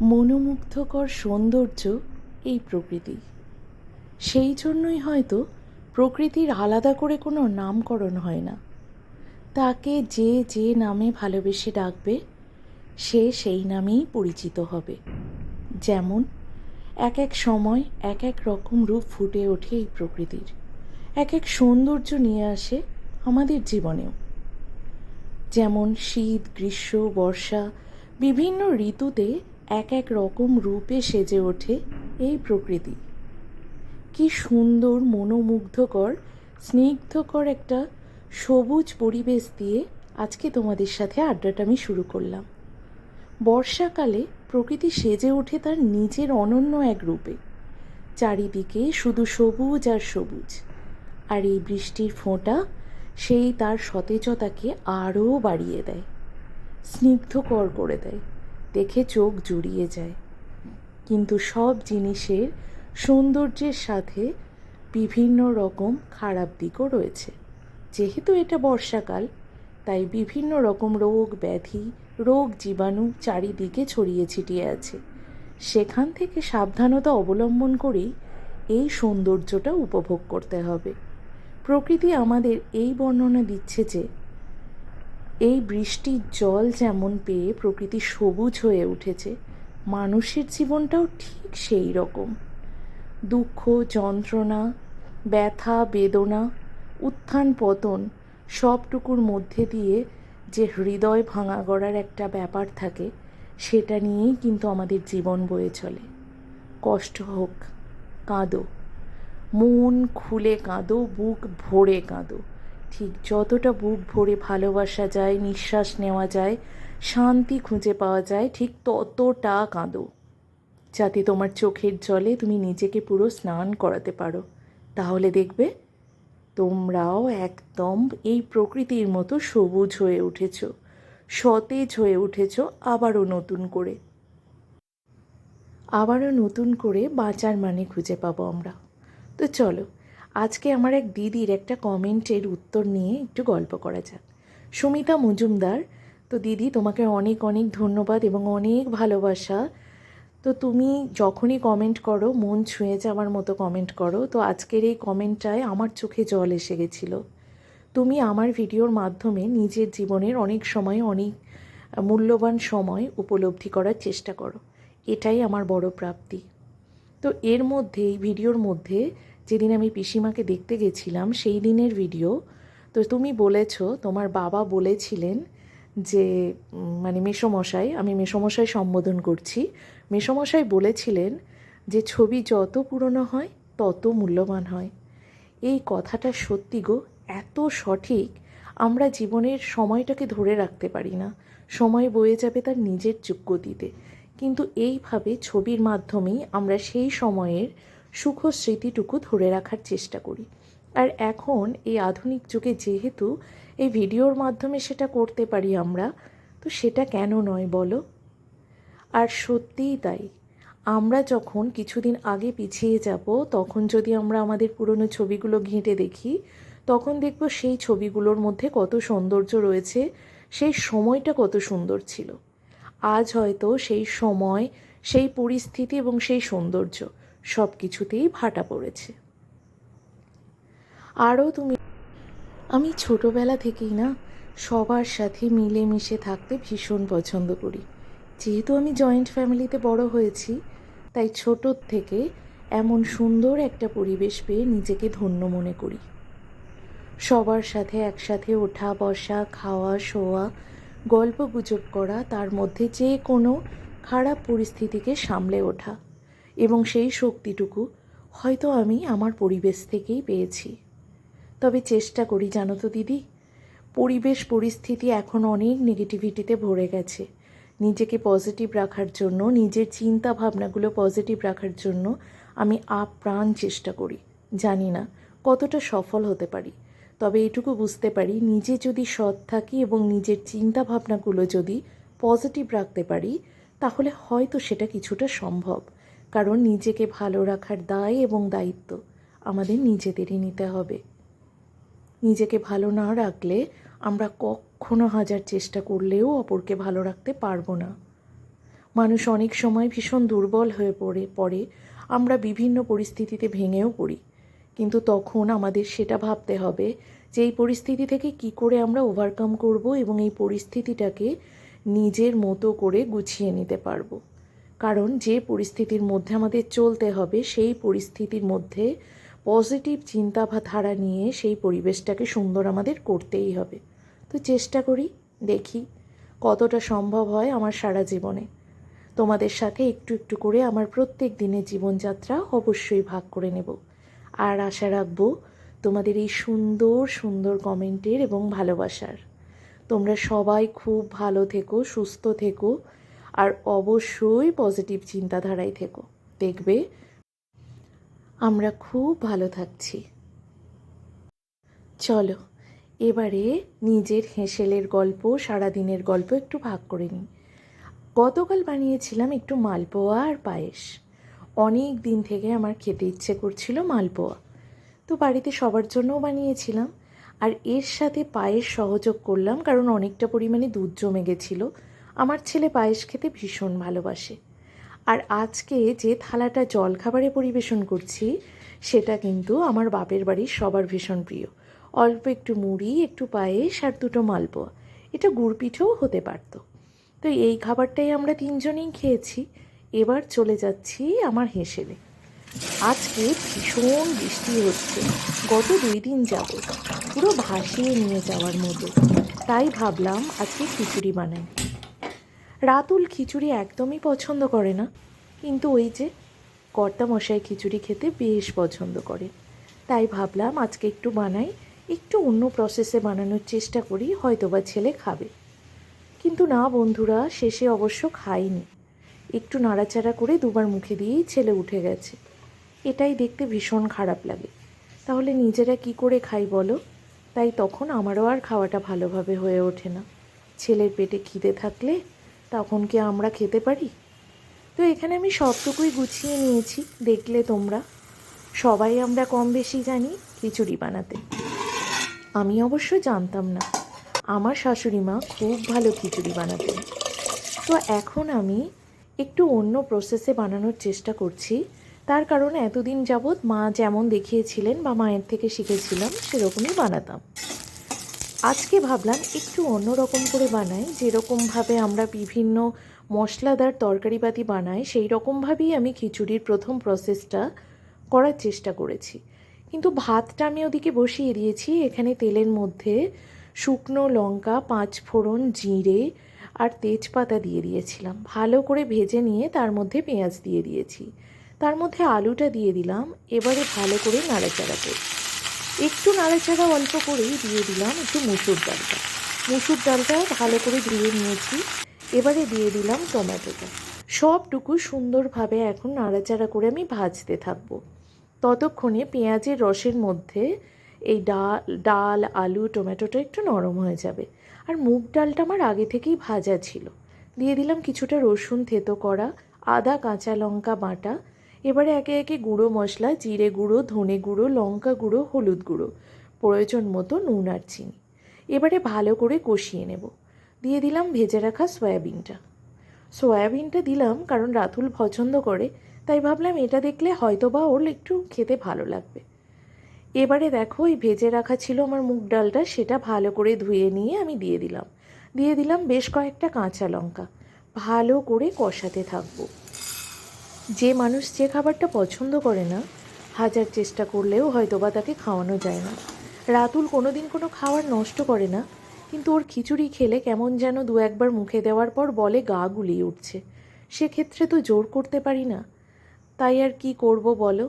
মনোমুগ্ধকর সৌন্দর্য এই প্রকৃতি। সেই জন্যই হয়তো প্রকৃতির আলাদা করে কোনো নামকরণ হয় না। তাকে যে যে নামে ভালোবেসে ডাকবে, সে সেই নামেই পরিচিত হবে। যেমন, এক এক সময় এক এক রকম রূপ ফুটে ওঠে এই প্রকৃতির। এক এক সৌন্দর্য নিয়ে আসে আমাদের জীবনেও। যেমন শীত, গ্রীষ্ম, বর্ষা, বিভিন্ন ঋতুতে এক এক রকম রূপে সেজে ওঠে এই প্রকৃতি। কি সুন্দর, মনোমুগ্ধকর, স্নিগ্ধকর একটা সবুজ পরিবেশ দিয়ে আজকে তোমাদের সাথে আড্ডাটা আমি শুরু করলাম। বর্ষাকালে প্রকৃতি সেজে ওঠে তার নিজের অনন্য এক রূপে। চারিদিকে শুধু সবুজ আর সবুজ। আর এই বৃষ্টির ফোঁটা সেই তার সতেজতাকে আরও বাড়িয়ে দেয়, স্নিগ্ধকর করে দেয়। দেখে চোখ জুড়িয়ে যায়। কিন্তু সব জিনিসের সৌন্দর্যের সাথে বিভিন্ন রকম খারাপ দিকও রয়েছে। যেহেতু এটা বর্ষাকাল, তাই বিভিন্ন রকম রোগ ব্যাধি, রোগ জীবাণু চারিদিকে ছড়িয়ে ছিটিয়ে আছে। সেখান থেকে সাবধানতা অবলম্বন করেই এই সৌন্দর্যটা উপভোগ করতে হবে। প্রকৃতি আমাদের এই বর্ণনা দিচ্ছে যে এই বৃষ্টির জল যেমন পেয়ে প্রকৃতি সবুজ হয়ে উঠেছে, মানুষের জীবনটাও ঠিক সেই রকম। দুঃখ, যন্ত্রণা, ব্যথা, বেদনা, উত্থান, পতন সবটুকুর মধ্যে দিয়ে যে হৃদয় ভাঙা গড়ার একটা ব্যাপার থাকে, সেটা নিয়েই কিন্তু আমাদের জীবন বয়ে চলে। কষ্ট হোক, কাঁদো। মন খুলে কাঁদো, বুক ভরে কাঁদো। ঠিক যতটা বুক ভরে ভালোবাসা যায়, নিঃশ্বাস নেওয়া যায়, শান্তি খুঁজে পাওয়া যায়, ঠিক ততটা কাঁদো। যাতে তোমার চোখের জলে তুমি নিজেকে পুরো স্নান করাতে পারো। তাহলে দেখবে, তোমরাও একদম এই প্রকৃতির মতো সবুজ হয়ে উঠেছ, সতেজ হয়ে উঠেছ আবারও নতুন করে। আবারও নতুন করে বাঁচার মানে খুঁজে পাবো আমরা। তো চলো আজকে আমার এক দিদির একটা কমেন্টের উত্তর নিয়ে একটু গল্প করা যাক। সুমিতা মজুমদার, তো দিদি, তোমাকে অনেক অনেক ধন্যবাদ এবং অনেক ভালোবাসা। তো তুমি যখনই কমেন্ট করো, মন ছুঁয়ে যাওয়ার মতো কমেন্ট করো। তো আজকের এই কমেন্টটায় আমার চোখে জল এসে গেছিল। তুমি আমার ভিডিওর মাধ্যমে নিজের জীবনের অনেক সময়, অনেক মূল্যবান সময় উপলব্ধি করার চেষ্টা করো। এটাই আমার বড় প্রাপ্তি। তো এর মধ্যে, এই ভিডিওর মধ্যে যেদিন আমি পিসিমাকে দেখতে গেছিলাম, সেই দিনের ভিডিও তো তুমি বলেছ, তোমার বাবা বলেছিলেন যে মানে মেসমশাই, আমি মেসমশাই সম্বোধন করছি। মেসমশাই বলেছিলেন যে, ছবি যত পুরনো হয়, তত মূল্যবান হয়। এই কথাটা সত্যি গো, এত সঠিক, আমরা জীবনের সময়টাকে ধরে রাখতে পারি না। সময় বয়ে যাবে তার নিজের যোগ্যতিতে। কিন্তু এইভাবে ছবির মাধ্যমেই আমরা সেই সময়ের সুখ স্মৃতিটুকু ধরে রাখার চেষ্টা করি। আর এখন এই আধুনিক যুগে যেহেতু এই ভিডিওর মাধ্যমে সেটা করতে পারি আমরা, তো সেটা কেন নয় বলো? আর সত্যিই তাই। আমরা যখন কিছুদিন আগে পিছিয়ে যাব, তখন যদি আমরা আমাদের পুরনো ছবিগুলো ঘেঁটে দেখি, তখন দেখব সেই ছবিগুলোর মধ্যে কত সৌন্দর্য রয়েছে, সেই সময়টা কত সুন্দর ছিল। আজ হয়তো সেই সময়, সেই পরিস্থিতি এবং সেই সৌন্দর্য সব কিছুতেই ভাটা পড়েছে। আরও তুমি আমি ছোটোবেলা থেকেই না সবার সাথে মিলেমিশে থাকতে ভীষণ পছন্দ করি। যেহেতু আমি জয়েন্ট ফ্যামিলিতে বড় হয়েছি, তাই ছোটোর থেকে এমন সুন্দর একটা পরিবেশ পেয়ে নিজেকে ধন্য মনে করি। সবার সাথে একসাথে ওঠা, বসা, খাওয়া, শোয়া, গল্প গুজব করা, তার মধ্যে যে কোনো খারাপ পরিস্থিতিকে সামলে ওঠা। এবং সেই শক্তিটুকু হয়তো আমি আমার পরিবেশ থেকেই পেয়েছি। তবে চেষ্টা করি, জানো তো দিদি, পরিবেশ পরিস্থিতি এখন অনেক নেগেটিভিটিতে ভরে গেছে। নিজেকে পজিটিভ রাখার জন্য, নিজের চিন্তা ভাবনাগুলো পজিটিভ রাখার জন্য আমি আপ্রাণ চেষ্টা করি। জানি না কতটা সফল হতে পারি, তবে এটুকু বুঝতে পারি, নিজে যদি সৎ থাকি এবং নিজের চিন্তা ভাবনাগুলো যদি পজিটিভ রাখতে পারি, তাহলে হয়তো সেটা কিছুটা সম্ভব। কারণ নিজেকে ভালো রাখার দায় এবং দায়িত্ব আমাদের নিজেদেরই নিতে হবে। নিজেকে ভালো না রাখলে আমরা কখনো হাজার চেষ্টা করলেও অপরকে ভালো রাখতে পারব না। মানুষ অনেক সময় ভীষণ দুর্বল হয়ে পড়ে পড়ে। আমরা বিভিন্ন পরিস্থিতিতে ভেঙেও পড়ি। কিন্তু তখন আমাদের সেটা ভাবতে হবে যে এই পরিস্থিতি থেকে কি করে আমরা ওভারকাম করব এবং এই পরিস্থিতিটাকে নিজের মতো করে গুছিয়ে নিতে পারব। কারণ যে পরিস্থিতির মধ্যে আমাদের চলতে হবে, সেই পরিস্থিতির মধ্যে পজিটিভ চিন্তা চিন্তাধারা নিয়ে সেই পরিবেশটাকে সুন্দর আমাদের করতেই হবে। তো চেষ্টা করি, দেখি কতটা সম্ভব হয় আমার সারা জীবনে। তোমাদের সাথে একটু একটু করে আমার প্রত্যেক দিনের জীবনযাত্রা অবশ্যই ভাগ করে নেব। আর আশা রাখব তোমাদের এই সুন্দর সুন্দর কমেন্টের এবং ভালোবাসার। তোমরা সবাই খুব ভালো থেকো, সুস্থ থেকো। আর অবশ্যই পজিটিভ চিন্তাধারায় থেকো। দেখবে, আমরা খুব ভালো থাকছি। চলো, এবারে নিজের হেঁসেলের গল্প, সারাদিনের গল্প একটু ভাগ করে নিই। গতকাল বানিয়েছিলাম একটু মালপোয়া আর পায়েস। অনেক দিন থেকে আমার খেতে ইচ্ছে করছিল মালপোয়া। তো বাড়িতে সবার জন্যও বানিয়েছিলাম। আর এর সাথে পায়েস সহযোগ করলাম, কারণ অনেকটা পরিমাণে দুধ জমে গেছিল। আমার ছেলে পায়েস খেতে ভীষণ ভালোবাসে। আর আজকে যে থালাটা জলখাবারে পরিবেশন করছি, সেটা কিন্তু আমার বাপের বাড়ির সবার ভীষণ প্রিয়। অল্প একটু মুড়ি, একটু পায়েস আর দুটো মালপোয়া। এটা গুড় পিঠেও হতে পারতো। তো এই খাবারটাই আমরা তিনজনেই খেয়েছি। এবার চলে যাচ্ছি আমার হেসেলে। আজকে ভীষণ বৃষ্টি হচ্ছে। গত দুই দিন যাব পুরো ভাসিয়ে নিয়ে যাওয়ার মতো। তাই ভাবলাম আজকে খিচুড়ি বানাই। রাতুল খিচুড়ি একদমই পছন্দ করে না। কিন্তু ওই যে কর্তা মশাই খিচুড়ি খেতে বেশ পছন্দ করে। তাই ভাবলাম আজকে একটু বানাই, একটু অন্য প্রসেসে বানানোর চেষ্টা করি হয়তো বা ছেলে খাবে। কিন্তু না বন্ধুরা, শেষে অবশ্য খাইনি। একটু নাড়াচাড়া করে দুবার মুখে দিয়েই ছেলে উঠে গেছে। এটাই দেখতে ভীষণ খারাপ লাগে। তাহলে নিজেরা কি করে খাই বলো? তাই তখন আমারও আর খাওয়াটা ভালোভাবে হয়ে ওঠে না। ছেলের পেটে খিদে থাকলে তখন কি আমরা খেতে পারি? তো এখানে আমি সবটুকুই গুছিয়ে নিয়েছি, দেখলে তোমরা। সবাই আমরা কম বেশি জানি খিচুড়ি বানাতে। আমি অবশ্য জানতাম না, আমার শাশুড়ি মা খুব ভালো খিচুড়ি বানাতেন। তো এখন আমি একটু অন্য প্রসেসে বানানোর চেষ্টা করছি। তার কারণ এতদিন যাবৎ মা যেমন দেখিয়েছিলেন বা মায়ের থেকে শিখেছিলাম, সেরকমই বানাতাম। আজকে ভাবলাম একটু অন্য রকম করে বানাই যেরকমভাবে আমরা বিভিন্ন মশলাদার তরকারিপাতি বানাই, সেই রকমভাবেই আমি খিচুড়ির প্রথম প্রসেসটা করার চেষ্টা করেছি। কিন্তু ভাতটা আমি ওদিকে বসিয়ে দিয়েছি, এখানে তেলের মধ্যে শুকনো লঙ্কা, পাঁচ ফোড়ন, জিরে আর তেজপাতা দিয়ে দিয়েছিলাম। ভালো করে ভেজে নিয়ে তার মধ্যে পেঁয়াজ দিয়ে দিয়েছি। তার মধ্যে আলুটা দিয়ে দিলাম, এবারে ভালো করে নাড়াচাড়া করি একটু নাড়াচাড়া অল্প করেই দিয়ে দিলাম একটু মুসুর ডালটা। মুসুর ডালটা ভালো করে ধুয়ে নিয়েছি। এবারে দিয়ে দিলাম টমেটোটা। সবটুকু সুন্দরভাবে এখন নাড়াচাড়া করে আমি ভাজতে থাকব। ততক্ষণে পেঁয়াজের রসের মধ্যে এই ডাল ডাল, আলু, টমেটোটা একটু নরম হয়ে যাবে। আর মুগ ডালটা আমার আগে থেকেই ভাজা ছিল। দিয়ে দিলাম কিছুটা রসুন থেতো করা, আদা, কাঁচা লঙ্কা বাটা এবারে একে একে গুঁড়ো মশলা, জিরে গুঁড়ো, ধনে গুঁড়ো, লঙ্কা গুঁড়ো, হলুদ গুঁড়ো, প্রয়োজন মতো নুন আর চিনি। এবারে ভালো করে কষিয়ে নেব। দিয়ে দিলাম ভেজে রাখা সয়াবিনটা। সয়াবিনটা দিলাম কারণ রাতুল পছন্দ করে, তাই ভাবলাম এটা দেখলে হয়তো বা ওর একটু খেতে ভালো লাগবে। এবারে দেখো এই ভেজে রাখা ছিল আমার মুগ ডালটা, সেটা ভালো করে ধুয়ে নিয়ে আমি দিয়ে দিলাম। দিয়ে দিলাম বেশ কয়েকটা কাঁচা লঙ্কা। ভালো করে কষাতে থাকব। যে মানুষ যে খাবারটা পছন্দ করে না, হাজার চেষ্টা করলেও হয়তো বা তাকে খাওয়ানো যায় না। রাতুল কোনো দিন কোনো খাবার নষ্ট করে না, কিন্তু ওর খিচুড়ি খেলে কেমন যেন দু একবার মুখে দেওয়ার পর বলে গা গুলিয়ে উঠছে। সেক্ষেত্রে তো জোর করতে পারি না। তাই আর কি করব বলো?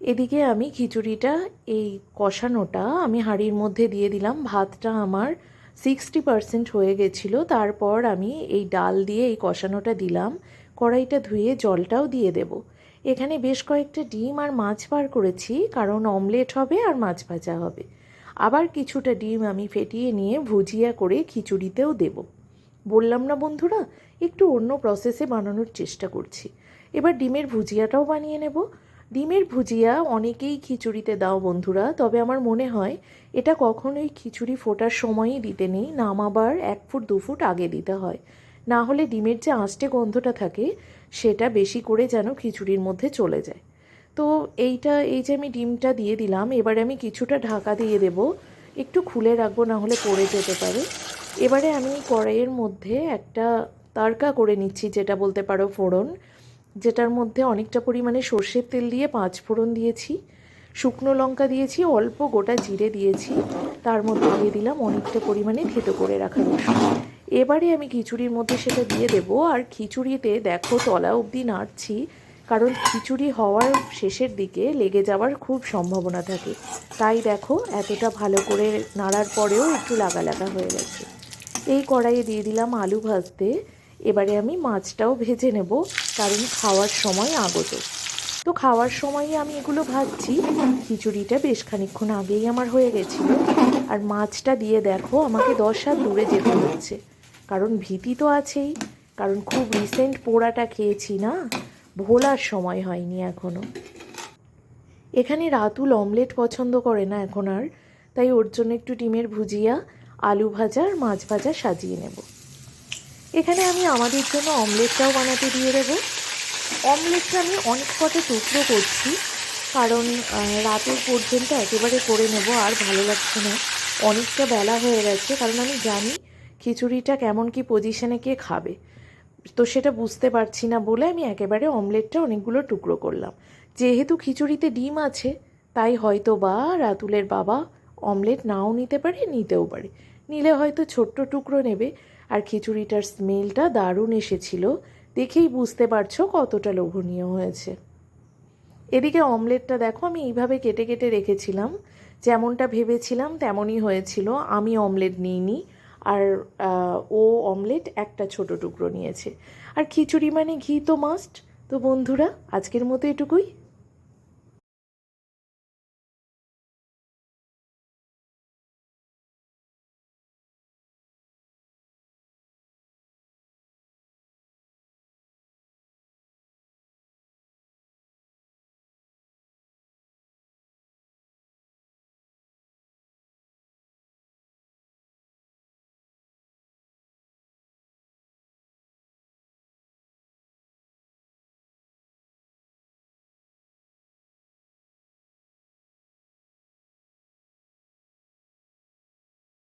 এদিকে আমি খিচুড়িটা, এই কষানোটা আমি হাঁড়ির মধ্যে দিয়ে দিলাম। ভাতটা আমার সিক্সটি পারসেন্ট হয়ে গেছিল। তারপর আমি এই ডাল দিয়ে এই কষানোটা দিলাম। কড়াইটা ধুয়ে জলটাও দিয়ে দেব। এখানে বেশ কয়েকটা ডিম আর মাছ বার করেছি, কারণ অমলেট হবে আর মাছ ভাজা হবে। আবার কিছুটা ডিম আমি ফেটিয়ে নিয়ে ভুজিয়া করে খিচুড়িতেও দেব। বললাম না বন্ধুরা, একটু অন্য প্রসেসে বানানোর চেষ্টা করছি। এবার ডিমের ভুজিয়াটাও বানিয়ে নেব। ডিমের ভুজিয়া অনেকেই খিচুড়িতে দাও বন্ধুরা, তবে আমার মনে হয় এটা কখনোই খিচুড়ি ফোটার সময়ই দিতে নেই নামাবার এক ফুট, দু ফুট আগে দিতে হয়। না হলে ডিমের যে আঁচটে গন্ধটা থাকে, সেটা বেশি করে যেন খিচুড়ির মধ্যে চলে যায়। তো এইটা, এই যে আমি ডিমটা দিয়ে দিলাম, এবারে আমি কিছুটা ঢাকা দিয়ে দেব। একটু খুলে রাখব, না হলে পড়ে যেতে পারে। এবারে আমি কড়াইয়ের মধ্যে একটা তারকা করে নিচ্ছি, যেটা বলতে পারো ফোড়ন। যেটার মধ্যে অনেকটা পরিমাণে সর্ষের তেল দিয়ে পাঁচ ফোড়ন দিয়েছি, শুকনো লঙ্কা দিয়েছি, অল্প গোটা জিরে দিয়েছি, তার মধ্যে দিয়ে দিলাম অনেকটা পরিমাণে থেতো করে রাখা রসুন। এবারে আমি খিচুড়ির মধ্যে সেটা দিয়ে দেব, আর খিচুড়িতে দেখো তলা অবধি নাড়ছি, কারণ খিচুড়ি হওয়ার শেষের দিকে লেগে যাওয়ার খুব সম্ভাবনা থাকে। তাই দেখো এতটা ভালো করে নাড়ার পরেও একটু লাগা লাগা হয়ে গেছে। এই কড়াইয়ে দিয়ে দিলাম আলু ভাজতে। এবারে আমি মাছটাও ভেজে নেব। কারণ খাওয়ার সময় আগত। তো খাওয়ার সময়ই আমি এগুলো ভাজছি। খিচুড়িটা বেশ খানিক্ষণ আগেই আমার হয়ে গেছিল। আর মাছটা দিয়ে দেখো, আমাকে দশ হাত দূরে যেতে হচ্ছে। কারণ ভীতি তো আছেই। কারণ খুব রিসেন্ট পোড়াটা খেয়েছি না? ভোলার সময় হয়নি এখনও এখানে রাতুল অমলেট পছন্দ করে না এখন আর। তাই ওর জন্য একটু ডিমের ভুজিয়া, আলু ভাজা আর মাছ ভাজা সাজিয়ে নেব। এখানে আমি আমাদের জন্য অমলেটটাও বানাতে দিয়ে দেবো। অমলেটটা আমি অনেক কটা টুকরো করছি, কারণ রাতের পর্যন্ত একেবারে করে নেব, আর ভালো লাগছে না। অনেকটা বেলা হয়ে গেছে, কারণ আমি জানি খিচুড়িটা কেমন কি পজিশনে কে খাবে। তো সেটা বুঝতে পারছি না বলে আমি একেবারে অমলেটটা অনেকগুলো টুকরো করলাম। যেহেতু খিচুড়িতে ডিম আছে, তাই হয়তো বা রাতুলের বাবা অমলেট নাও নিতে পারে, নিতেও পারে। নিলে হয়তো ছোট্ট টুকরো নেবে আর খিচুড়িটার স্মেলটা দারুণ এসেছিল। দেখেই বুঝতে পারছ কতটা লোভনীয় হয়েছে। এদিকে অমলেটটা দেখো, আমি এইভাবে কেটে কেটে রেখেছিলাম। যেমনটা ভেবেছিলাম তেমনই হয়েছিল। আমি অমলেট নিইনি আর ও অমলেট একটা ছোট টুকরো নিয়েছে। আর খিচুড়ি মানে ঘি তো মাস্ট তো বন্ধুরা, আজকের মতো এটুকুই।